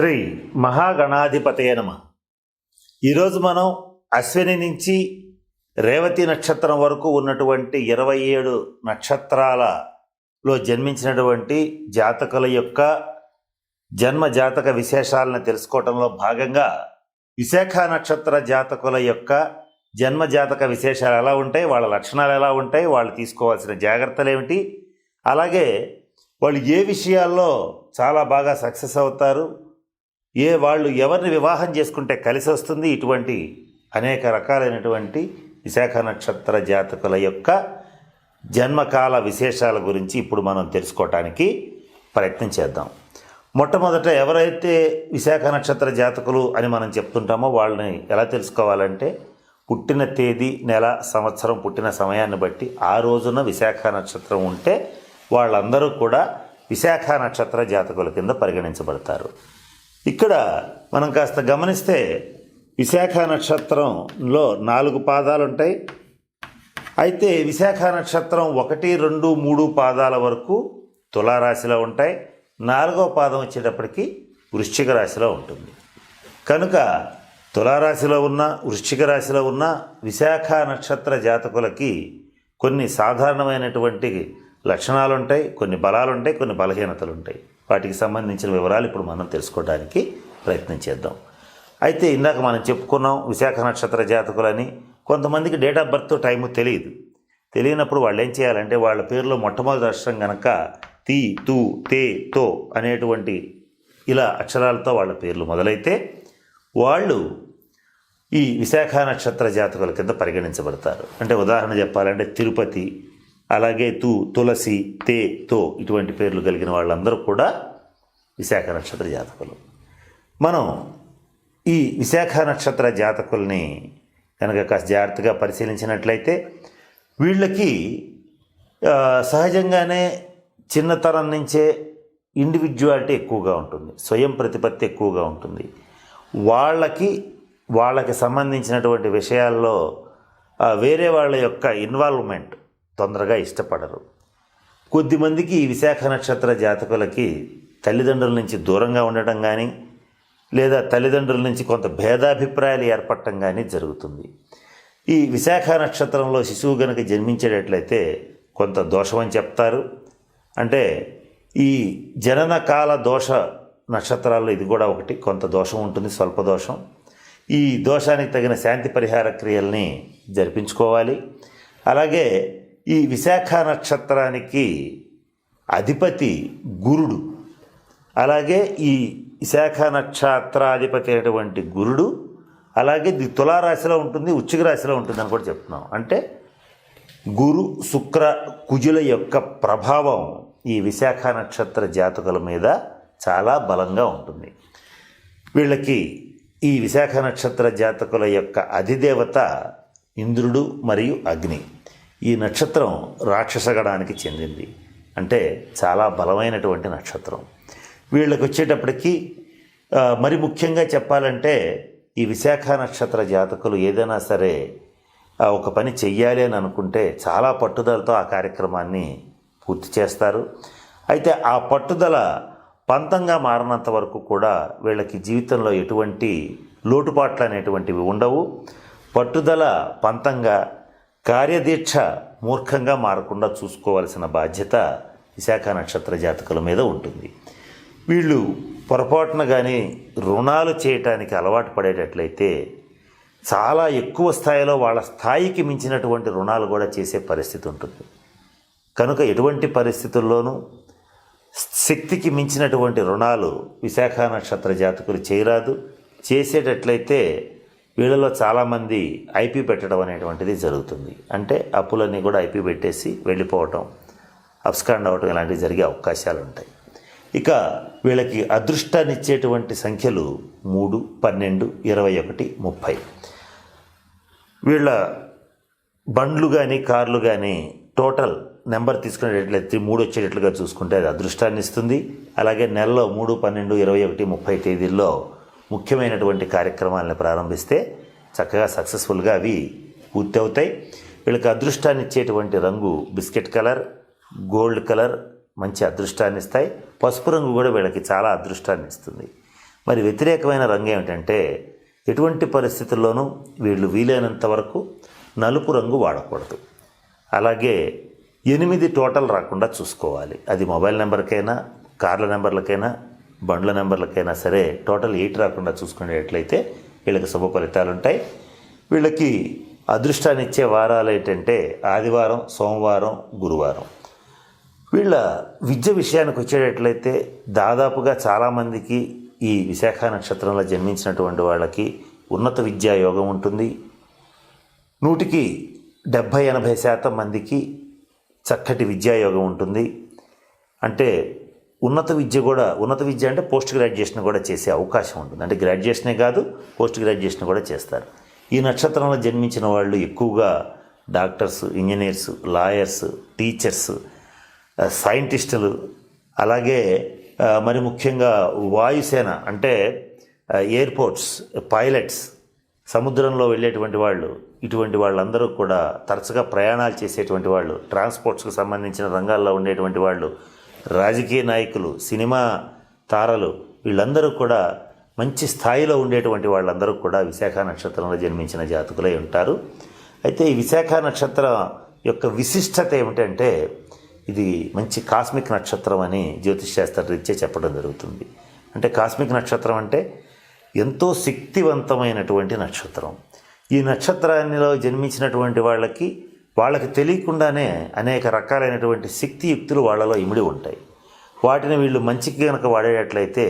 శ్రీ మహాగణాధిపతయ నమ. ఈరోజు మనం అశ్విని నుంచి రేవతి నక్షత్రం వరకు ఉన్నటువంటి ఇరవై ఏడు నక్షత్రాలలో జన్మించినటువంటి జాతకుల యొక్క జన్మ జాతక విశేషాలను తెలుసుకోవటంలో భాగంగా విశాఖ నక్షత్ర జాతకుల యొక్క జన్మ జాతక విశేషాలు ఎలా ఉంటాయి వాళ్ళ లక్షణాలు ఎలా ఉంటాయి వాళ్ళు తీసుకోవాల్సిన జాగ్రత్తలు ఏమిటి అలాగే వాళ్ళు ఏ విషయాల్లో చాలా బాగా సక్సెస్ అవుతారు ఏ వాళ్ళు ఎవరిని వివాహం చేసుకుంటే కలిసి వస్తుంది? ఇటువంటి అనేక రకాలైనటువంటి విశాఖ నక్షత్ర జాతకుల యొక్క జన్మకాల విశేషాల గురించి ఇప్పుడు మనం తెలుసుకోవటానికి ప్రయత్నం చేద్దాం. మొట్టమొదట ఎవరైతే విశాఖ నక్షత్ర జాతకులు అని మనం చెప్తుంటామో వాళ్ళని ఎలా తెలుసుకోవాలంటే పుట్టిన తేదీ నెల సంవత్సరం పుట్టిన సమయాన్ని బట్టి ఆ రోజున విశాఖ నక్షత్రం ఉంటే వాళ్ళందరూ కూడా విశాఖ నక్షత్ర జాతకుల కింద పరిగణించబడతారు. ఇక్కడ మనం కాస్త గమనిస్తే విశాఖ నక్షత్రంలో నాలుగు పాదాలు ఉంటాయి అయితే విశాఖ నక్షత్రం ఒకటి రెండు మూడు పాదాల వరకు తులారాశిలో ఉంటాయి. నాలుగో పాదం వచ్చేటప్పటికి వృశ్చిక రాశిలో ఉంటుంది. కనుక తులారాశిలో ఉన్న వృశ్చిక రాశిలో ఉన్న విశాఖ నక్షత్ర జాతకులకి కొన్ని సాధారణమైనటువంటి లక్షణాలు ఉంటాయి కొన్ని బలాలు ఉంటాయి కొన్ని బలహీనతలు ఉంటాయి వాటికి సంబంధించిన వివరాలు ఇప్పుడు మనం తెలుసుకోవడానికి ప్రయత్నం చేద్దాం. అయితే ఇందాక మనం చెప్పుకున్నాం విశాఖ నక్షత్ర జాతకులని కొంతమందికి డేట్ ఆఫ్ బర్త్ టైము తెలియదు. తెలియనప్పుడు వాళ్ళు ఏం చేయాలంటే వాళ్ళ పేరులో మొట్టమొదటి అక్షరం గనక తీ తూ తే తో అనేటువంటి ఇలా అక్షరాలతో వాళ్ళ పేర్లు మొదలైతే వాళ్ళు ఈ విశాఖ నక్షత్ర జాతకుల కింద పరిగణించబడతారు. అంటే ఉదాహరణ చెప్పాలంటే తిరుపతి అలాగే తు తులసి తే తో ఇటువంటి పేర్లు కలిగిన వాళ్ళందరూ కూడా విశాఖ నక్షత్ర జాతకులు. మనం ఈ విశాఖ నక్షత్ర జాతకుల్ని కనుక కాస్త జాగ్రత్తగా పరిశీలించినట్లయితే వీళ్ళకి సహజంగానే చిన్నతనం నుంచే ఇండివిజువాలిటీ ఎక్కువగా ఉంటుంది స్వయం ప్రతిపత్తి ఎక్కువగా ఉంటుంది. వాళ్ళకి వాళ్ళకి సంబంధించినటువంటి విషయాల్లో వేరే వాళ్ళ యొక్క ఇన్వాల్వ్మెంట్ తొందరగా ఇష్టపడరు. కొద్దిమందికి ఈ విశాఖ నక్షత్ర జాతకులకి తల్లిదండ్రుల నుంచి దూరంగా ఉండటం కానీ లేదా తల్లిదండ్రుల నుంచి కొంత భేదాభిప్రాయాలు ఏర్పడటం కానీ జరుగుతుంది. ఈ విశాఖ నక్షత్రంలో శిశువు గనక జన్మించేటట్లయితే కొంత దోషమని చెప్తారు. అంటే ఈ జనన కాల దోష నక్షత్రాల్లో ఇది కూడా ఒకటి కొంత దోషం ఉంటుంది స్వల్ప దోషం. ఈ దోషానికి తగిన శాంతి పరిహార క్రియల్ని జరిపించుకోవాలి. అలాగే ఈ విశాఖ నక్షత్రానికి అధిపతి గురుడు. అలాగే ఈ విశాఖ నక్షత్రాధిపతి అయినటువంటి గురుడు అలాగే ఇది తులారాశిలో ఉంటుంది ఉచ్చిక రాశిలో ఉంటుంది అని కూడా చెప్తున్నాం. అంటే గురు శుక్ర కుజుల యొక్క ప్రభావం ఈ విశాఖ నక్షత్ర జాతకుల మీద చాలా బలంగా ఉంటుంది. వీళ్ళకి ఈ విశాఖ నక్షత్ర జాతకుల యొక్క అధిదేవత ఇంద్రుడు మరియు అగ్ని. ఈ నక్షత్రం రాక్షసగడానికి చెందింది. అంటే చాలా బలమైనటువంటి నక్షత్రం. వీళ్ళకి వచ్చేటప్పటికి మరి ముఖ్యంగా చెప్పాలంటే ఈ విశాఖ నక్షత్ర జాతకులు ఏదైనా సరే ఒక పని చెయ్యాలి అని అనుకుంటే చాలా పట్టుదలతో ఆ కార్యక్రమాన్ని పూర్తి చేస్తారు. అయితే ఆ పట్టుదల పంతంగా మారినంత వరకు కూడా వీళ్ళకి జీవితంలో ఎటువంటి లోటుపాట్లు అనేటువంటివి ఉండవు. పట్టుదల పంతంగా కార్యదీక్ష మూర్ఖంగా మారకుండా చూసుకోవాల్సిన బాధ్యత విశాఖ నక్షత్ర జాతకుల మీద ఉంటుంది. వీళ్ళు పొరపాటున కానీ రుణాలు చేయటానికి అలవాటు పడేటట్లయితే చాలా ఎక్కువ స్థాయిలో వాళ్ళ స్థాయికి మించినటువంటి రుణాలు కూడా చేసే పరిస్థితి ఉంటుంది. కనుక ఎటువంటి పరిస్థితుల్లోనూ శక్తికి మించినటువంటి రుణాలు విశాఖ నక్షత్ర జాతకులు చేయరాదు. చేసేటట్లయితే వీళ్ళలో చాలామంది ఐపీ పెట్టడం అనేటువంటిది జరుగుతుంది. అంటే అప్పులన్నీ కూడా ఐపీ పెట్టేసి వెళ్ళిపోవటం అబ్స్కాండ్ అవ్వటం ఇలాంటివి జరిగే అవకాశాలు ఉంటాయి ఇక వీళ్ళకి అదృష్టాన్ని ఇచ్చేటువంటి సంఖ్యలు మూడు పన్నెండు ఇరవై ఒకటి ముప్పై. వీళ్ళ బండ్లు కానీ కార్లు కానీ టోటల్ నెంబర్ తీసుకునేటట్లయితే మూడు వచ్చేటట్లుగా చూసుకుంటే అది అదృష్టాన్ని ఇస్తుంది. అలాగే నెలలో మూడు పన్నెండు ఇరవై ఒకటి ముప్పై తేదీల్లో ముఖ్యమైనటువంటి కార్యక్రమాలను ప్రారంభిస్తే చక్కగా సక్సెస్ఫుల్గా అవి పూర్తి అవుతాయి వీళ్ళకి అదృష్టాన్ని ఇచ్చేటువంటి రంగు బిస్కెట్ కలర్ గోల్డ్ కలర్ మంచి అదృష్టాన్ని ఇస్తాయి పసుపు రంగు కూడా వీళ్ళకి చాలా అదృష్టాన్ని ఇస్తుంది మరి వ్యతిరేకమైన రంగు ఏమిటంటే ఎటువంటి పరిస్థితుల్లోనూ వీళ్ళు వీలైనంత వరకు నలుపు రంగు వాడకూడదు. అలాగే ఎనిమిది టోటల్ రాకుండా చూసుకోవాలి. అది మొబైల్ నెంబర్కైనా కార్ల నెంబర్లకైనా బండ్ల నెంబర్లకైనా సరే టోటల్ ఎయిట్ రాకుండా చూసుకునేట్లయితే వీళ్ళకి శుభ ఫలితాలు ఉంటాయి. వీళ్ళకి అదృష్టాన్ని ఇచ్చే వారాలు ఏంటంటే ఆదివారం సోమవారం గురువారం. వీళ్ళ విద్య విషయానికి వచ్చేటట్లయితే దాదాపుగా చాలామందికి ఈ విశాఖ నక్షత్రంలో జన్మించినటువంటి వాళ్ళకి ఉన్నత విద్యా యోగం ఉంటుంది. నూటికి డెబ్భై ఎనభై శాతం మందికి చక్కటి విద్యాయోగం ఉంటుంది. అంటే ఉన్నత విద్య కూడా ఉన్నత విద్య అంటే పోస్ట్ గ్రాడ్యుయేషన్ కూడా చేసే అవకాశం ఉంటుంది. అంటే గ్రాడ్యుయేషనే కాదు పోస్ట్ గ్రాడ్యుయేషన్ కూడా చేస్తారు. ఈ నక్షత్రంలో జన్మించిన వాళ్ళు ఎక్కువగా డాక్టర్స్ ఇంజనీర్స్ లాయర్స్ టీచర్స్ సైంటిస్టులు అలాగే మరి ముఖ్యంగా వాయుసేన అంటే ఎయిర్పోర్ట్స్ పైలట్స్ సముద్రంలో వెళ్ళేటువంటి వాళ్ళు ఇటువంటి వాళ్ళందరూ కూడా తరచుగా ప్రయాణాలు చేసేటువంటి వాళ్ళు ట్రాన్స్పోర్ట్స్కి సంబంధించిన రంగాల్లో ఉండేటువంటి వాళ్ళు రాజకీయ నాయకులు సినిమా తారలు వీళ్ళందరూ కూడా మంచి స్థాయిలో ఉండేటువంటి వాళ్ళందరూ కూడా విశాఖ నక్షత్రంలో జన్మించిన జాతకులై ఉంటారు. అయితే ఈ విశాఖ నక్షత్రం యొక్క విశిష్టత ఏమిటంటే ఇది మంచి కాస్మిక్ నక్షత్రం అని జ్యోతిష్ శాస్త్ర రీత్యా చెప్పడం జరుగుతుంది. అంటే కాస్మిక్ నక్షత్రం అంటే ఎంతో శక్తివంతమైనటువంటి నక్షత్రం. ఈ నక్షత్రాన్నిలో జన్మించినటువంటి వాళ్ళకి వాళ్ళకి తెలియకుండానే అనేక రకాలైనటువంటి శక్తియుక్తులు వాళ్ళలో ఇమిడి ఉంటాయి. వాటిని వీళ్ళు మంచికి కనుక వాడేటట్లయితే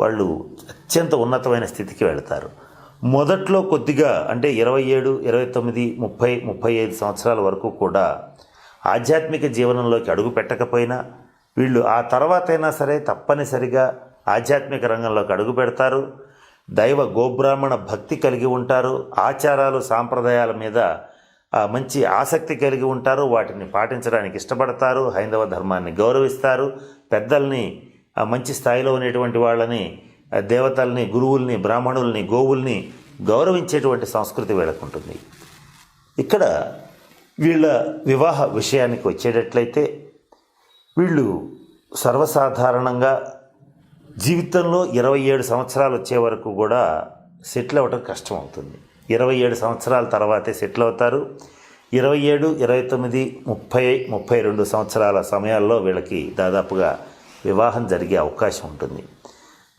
వాళ్ళు అత్యంత ఉన్నతమైన స్థితికి వెళతారు. మొదట్లో కొద్దిగా అంటే ఇరవై ఏడు ఇరవై తొమ్మిది ముప్పై ముప్పై ఐదు సంవత్సరాల వరకు కూడా ఆధ్యాత్మిక జీవనంలోకి అడుగు పెట్టకపోయినా వీళ్ళు ఆ తర్వాతైనా సరే తప్పనిసరిగా ఆధ్యాత్మిక రంగంలోకి అడుగు పెడతారు. దైవ గోబ్రాహ్మణ భక్తి కలిగి ఉంటారు. ఆచారాలు సాంప్రదాయాల మీద మంచి ఆసక్తి కలిగి ఉంటారు వాటిని పాటించడానికి ఇష్టపడతారు హైందవ ధర్మాన్ని గౌరవిస్తారు పెద్దల్ని మంచి స్థాయిలో ఉండేటువంటి వాళ్ళని ఆ, దేవతల్ని గురువుల్ని బ్రాహ్మణుల్ని గోవుల్ని గౌరవించేటువంటి సంస్కృతి వీళ్ళకుంటుంది. ఇక్కడ వీళ్ళ వివాహ విషయానికి వచ్చేటట్లయితే వీళ్ళు సర్వసాధారణంగా జీవితంలో ఇరవై ఏడు సంవత్సరాలు వచ్చే వరకు కూడా సెటిల్ అవ్వడం కష్టం అవుతుంది ఇరవై ఏడు సంవత్సరాల తర్వాతే సెటిల్ అవుతారు. ఇరవై ఏడు ఇరవై తొమ్మిది ముప్పై ముప్పై రెండు సంవత్సరాల సమయాల్లో వీళ్ళకి దాదాపుగా వివాహం జరిగే అవకాశం ఉంటుంది.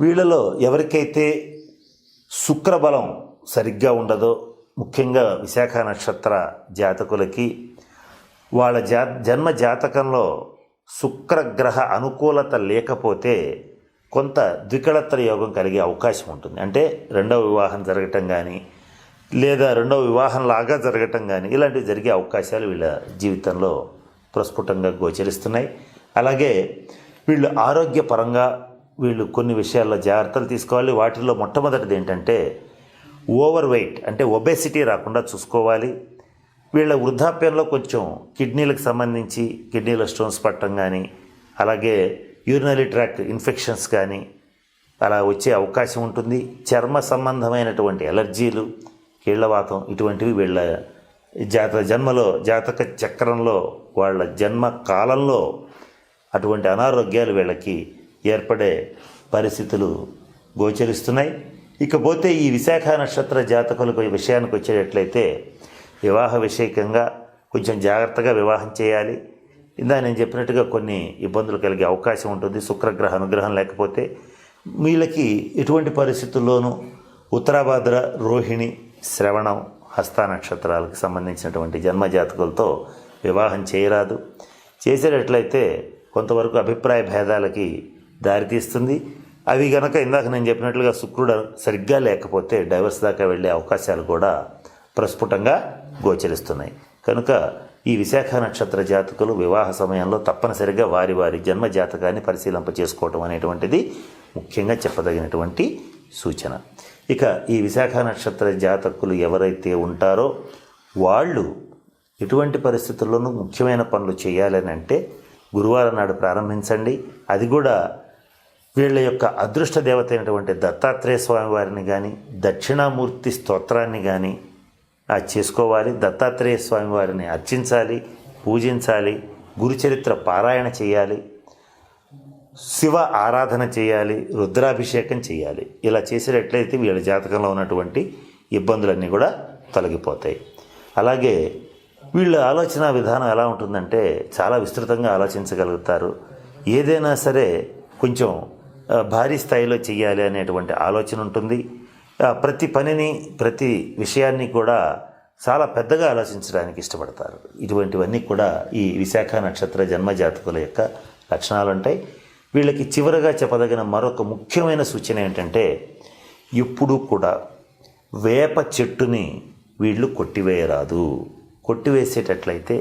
వీళ్ళలో ఎవరికైతే శుక్రబలం సరిగ్గా ఉండదో ముఖ్యంగా విశాఖ నక్షత్ర జాతకులకి వాళ్ళ జా జన్మ జాతకంలో శుక్రగ్రహ అనుకూలత లేకపోతే కొంత ద్వికళత్ర యోగం కలిగే అవకాశం ఉంటుంది. అంటే రెండవ వివాహం జరగటం కానీ లేదా రెండవ వివాహం లాగా జరగటం కానీ ఇలాంటివి జరిగే అవకాశాలు వీళ్ళ జీవితంలో ప్రస్ఫుటంగా గోచరిస్తున్నాయి. అలాగే వీళ్ళు ఆరోగ్యపరంగా వీళ్ళు కొన్ని విషయాల్లో జాగ్రత్తలు తీసుకోవాలి. వాటిల్లో మొట్టమొదటిది ఏంటంటే ఓవర్ వెయిట్ అంటే ఒబేసిటీ రాకుండా చూసుకోవాలి. వీళ్ళ వృద్ధాప్యంలో కొంచెం కిడ్నీలకు సంబంధించి కిడ్నీలో స్టోన్స్ పట్టడం కానీ అలాగే యూరినరీ ట్రాక్ ఇన్ఫెక్షన్స్ కానీ అలా వచ్చే అవకాశం ఉంటుంది. చర్మ సంబంధమైనటువంటి ఎలర్జీలు కీళ్ళవాతం ఇటువంటివి వీళ్ళ జాత జన్మలో జాతక చక్రంలో వాళ్ళ జన్మ కాలంలో అటువంటి అనారోగ్యాలు వీళ్ళకి ఏర్పడే పరిస్థితులు గోచరిస్తున్నాయి. ఇకపోతే ఈ విశాఖ నక్షత్ర జాతకులకు విషయానికి వచ్చేటట్లయితే వివాహ విషయకంగా కొంచెం జాగ్రత్తగా వివాహం చేయాలి. ఇందా నేను చెప్పినట్టుగా కొన్ని ఇబ్బందులు కలిగే అవకాశం ఉంటుంది. శుక్రగ్రహ అనుగ్రహం లేకపోతే వీళ్ళకి ఎటువంటి పరిస్థితుల్లోనూ ఉత్తరాభాద్ర రోహిణి శ్రవణం హస్త నక్షత్రాలకు సంబంధించినటువంటి జన్మ జాతకులతో వివాహం చేయరాదు. చేసేటట్లయితే కొంతవరకు అభిప్రాయ భేదాలకి దారితీస్తుంది. అవి గనక ఇందాక నేను చెప్పినట్లుగా శుక్రుడు సరిగ్గా లేకపోతే డైవర్స్ దాకా వెళ్ళే అవకాశాలు కూడా ప్రస్ఫుటంగా గోచరిస్తున్నాయి. కనుక ఈ విశాఖ నక్షత్ర జాతకులు వివాహ సమయంలో తప్పనిసరిగా వారి వారి జన్మ జాతకాన్ని పరిశీలింప చేసుకోవటం అనేటువంటిది ముఖ్యంగా చెప్పదగినటువంటి సూచన. ఇక ఈ విశాఖ నక్షత్ర జాతకులు ఎవరైతే ఉంటారో వాళ్ళు ఎటువంటి పరిస్థితుల్లోనూ ముఖ్యమైన పనులు చేయాలని అంటే గురువారం నాడు ప్రారంభించండి. అది కూడా వీళ్ళ యొక్క అదృష్ట దేవత అయినటువంటి దత్తాత్రేయ స్వామి వారిని కానీ దక్షిణామూర్తి స్తోత్రాన్ని కానీ ఆ చేసుకోవాలి. దత్తాత్రేయ స్వామి వారిని అర్చించాలి పూజించాలి గురుచరిత్ర పారాయణ చేయాలి. శివ ఆరాధన చేయాలి రుద్రాభిషేకం చేయాలి. ఇలా చేసేటట్లయితే వీళ్ళ జాతకంలో ఉన్నటువంటి ఇబ్బందులన్నీ కూడా తొలగిపోతాయి. అలాగే వీళ్ళ ఆలోచన విధానం ఎలా ఉంటుందంటే చాలా విస్తృతంగా ఆలోచించగలుగుతారు. ఏదైనా సరే కొంచెం భారీ స్థాయిలో చేయాలి అనేటువంటి ఆలోచన ఉంటుంది. ప్రతి పనిని ప్రతి విషయాన్ని కూడా చాలా పెద్దగా ఆలోచించడానికి ఇష్టపడతారు. ఇటువంటివన్నీ కూడా ఈ విశాఖ నక్షత్ర జన్మ జాతకుల యొక్క లక్షణాలు ఉంటాయి వీళ్ళకి చివరగా చెప్పదగిన మరొక ముఖ్యమైన సూచన ఏంటంటే ఎప్పుడూ కూడా వేప చెట్టుని వీళ్ళు కొట్టివేయరాదు. కొట్టివేసేటట్లయితే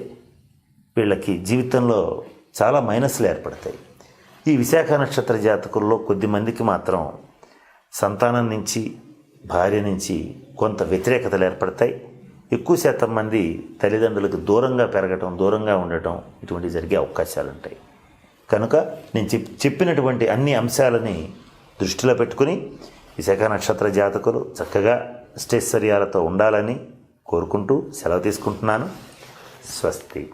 వీళ్ళకి జీవితంలో చాలా మైనస్లు ఏర్పడతాయి. ఈ విశాఖ నక్షత్ర జాతకుల్లో కొద్దిమందికి మాత్రం సంతానం నుంచి భార్య నుంచి కొంత వ్యతిరేకతలు ఏర్పడతాయి. ఎక్కువ శాతం మంది తల్లిదండ్రులకు దూరంగా పెరగటం దూరంగా ఉండటం ఇటువంటి జరిగే అవకాశాలు ఉంటాయి కనుక నేను చెప్ చెప్పినటువంటి అన్ని అంశాలని దృష్టిలో పెట్టుకుని విశాఖ నక్షత్ర జాతకులు చక్కగా అష్టైశ్వర్యాలతో ఉండాలని కోరుకుంటూ సెలవు తీసుకుంటున్నాను. స్వస్తి.